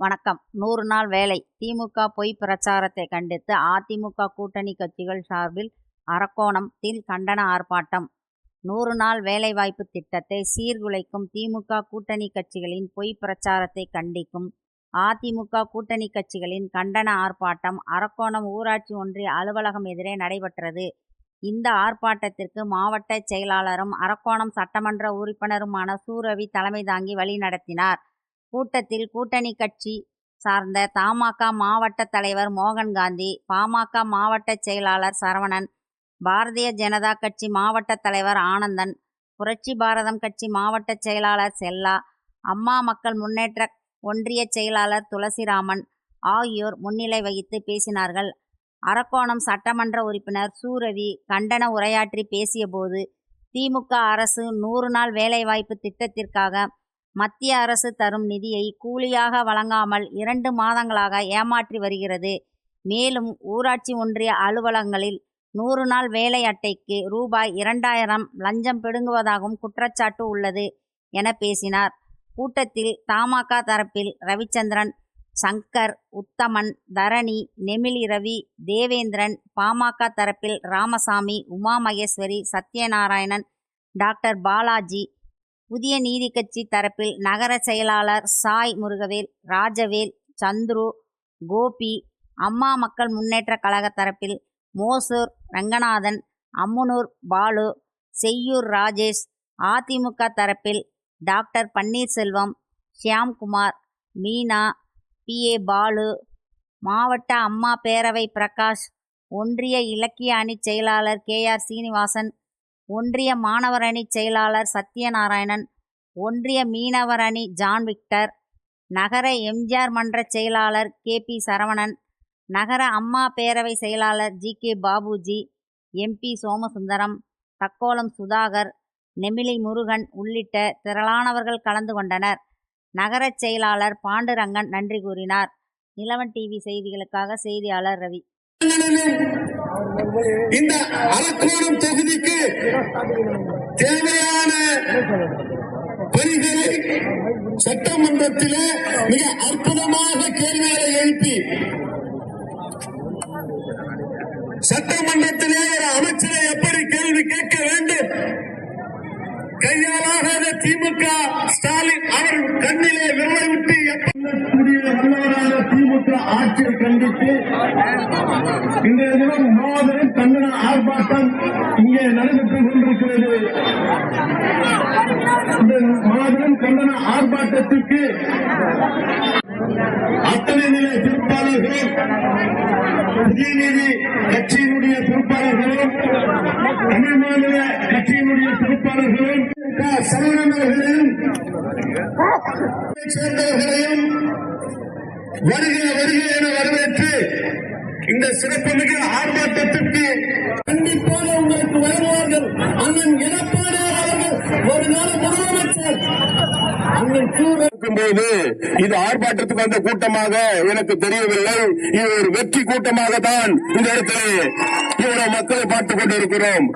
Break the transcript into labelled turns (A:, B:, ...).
A: வணக்கம். நூறு நாள் வேலை. திமுக பொய் பிரச்சாரத்தை கண்டித்து அதிமுக கூட்டணி கட்சிகள் சார்பில் அரக்கோணத்தில் கண்டன ஆர்ப்பாட்டம். நூறு நாள் வேலைவாய்ப்பு திட்டத்தை சீர்குலைக்கும் திமுக கூட்டணி கட்சிகளின் பொய் பிரச்சாரத்தை கண்டிக்கும் அதிமுக கூட்டணி கட்சிகளின் கண்டன ஆர்ப்பாட்டம் அரக்கோணம் ஊராட்சி ஒன்றிய அலுவலகம் எதிரே நடைபெற்றது. இந்த ஆர்ப்பாட்டத்திற்கு மாவட்ட செயலாளரும் அரக்கோணம் சட்டமன்ற உறுப்பினருமான சூரவி தலைமை தாங்கி வழிநடத்தினார். கூட்டத்தில் கூட்டணி கட்சி சார்ந்த தமாக மாவட்ட தலைவர் மோகன்காந்தி பாமக மாவட்ட செயலாளர் சரவணன் பாரதிய ஜனதா கட்சி மாவட்ட தலைவர் ஆனந்தன் புரட்சி பாரதம் கட்சி மாவட்ட செயலாளர் செல்லா அம்மா மக்கள் முன்னேற்ற ஒன்றிய செயலாளர் துளசிராமன் ஆகியோர் முன்னிலை வகித்து பேசினார்கள். அரக்கோணம் சட்டமன்ற உறுப்பினர் சூரவி கண்டன உரையாற்றி பேசியபோது திமுக அரசு நூறு நாள் வேலைவாய்ப்பு திட்டத்திற்காக மத்திய அரசு தரும் நிதியை கூலியாக வழங்காமல் இரண்டு மாதங்களாக ஏமாற்றி வருகிறது. மேலும் ஊராட்சி ஒன்றிய அலுவலகங்களில் நூறு நாள் வேலை அட்டைக்கு ரூபாய் இரண்டாயிரம் லஞ்சம் பிடுங்குவதாகவும் குற்றச்சாட்டு உள்ளது என பேசினார். கூட்டத்தில் தமாக தரப்பில் ரவிச்சந்திரன் சங்கர் உத்தமன் தரணி நெமிலி ரவி தேவேந்திரன் பாமக தரப்பில் ராமசாமி உமா மகேஸ்வரி சத்யநாராயணன் டாக்டர் பாலாஜி புதிய நீதி கட்சி தரப்பில் நகர செயலாளர் சாய் முருகவேல் ராஜவேல் சந்துரு கோபி அம்மா மக்கள் முன்னேற்ற கழக தரப்பில் மோசூர் ரங்கநாதன் அம்முனூர் பாலு செய்யூர் ராஜேஷ் அதிமுக தரப்பில் doctor Panneerselvam Shyamkumar Meena P. A. Balu மாவட்ட அம்மா பேரவை பிரகாஷ் ஒன்றிய இலக்கிய அணி செயலாளர் கே. ஆர். சீனிவாசன் ஒன்றிய மாணவர் அணி செயலாளர் சத்யநாராயணன் ஒன்றிய மீனவர் அணி ஜான் விக்டர் நகர எம்ஜிஆர் மன்ற செயலாளர் கே பி சரவணன் நகர அம்மா பேரவை செயலாளர் G K Babuji MP Somasundaram Thakkolam Sudhakar Nemili Murugan உள்ளிட்ட திரளானவர்கள் கலந்து கொண்டனர். நகரச் செயலாளர் பாண்டுரங்கன் நன்றி கூறினார். நிலவன் டிவி செய்திகளுக்காக செய்தியாளர் ரவி.
B: இந்த அரக்கோணம் தொகுதிக்கு தேவையான பணிகளை சட்டமன்றத்திலே மிக அற்புதமாக கேள்விகளை எழுப்பி சட்டமன்றத்திலே ஒரு அமைச்சரை எப்படி கேள்வி கேட்க வேண்டும்? கையாளாகாத திமுக ஸ்டாலின் அவர் கண்ணிலே விரலை விட்டு எப்படி திமுக ஆட்சியை கண்டித்து இன்றைய தினம் மாபெரும் கண்டன ஆர்ப்பாட்டம் இங்கே நடைபெற்றுக் கொண்டிருக்கிறது. இந்த மாபெரும் கண்டன ஆர்ப்பாட்டத்திற்கு அத்தனை நிலை திருப்பாளர்கள் புதிய நீதி கட்சியினுடைய பொறுப்பாளர்களும் சேர்ந்தவர்களையும் வருக வருக என வரவேற்று இந்த சிறப்புமிகு ஆர்ப்பாட்டத்திற்கு கண்டிப்பாக உங்களுக்கு வருவார்கள் அண்ணன் எடப்பாடியார் அவர்கள் ஒரு நாள் முதலமைச்சர். அண்ணன் இருக்கும்போது இது ஆர்ப்பாட்டத்துக்கு வந்த கூட்டமாக எனக்கு தெரியவில்லை. இது ஒரு வெற்றி கூட்டமாக தான் இந்த இடத்திலே இவ்வளவு மக்களை பார்த்துக் கொண்டிருக்கிறோம்.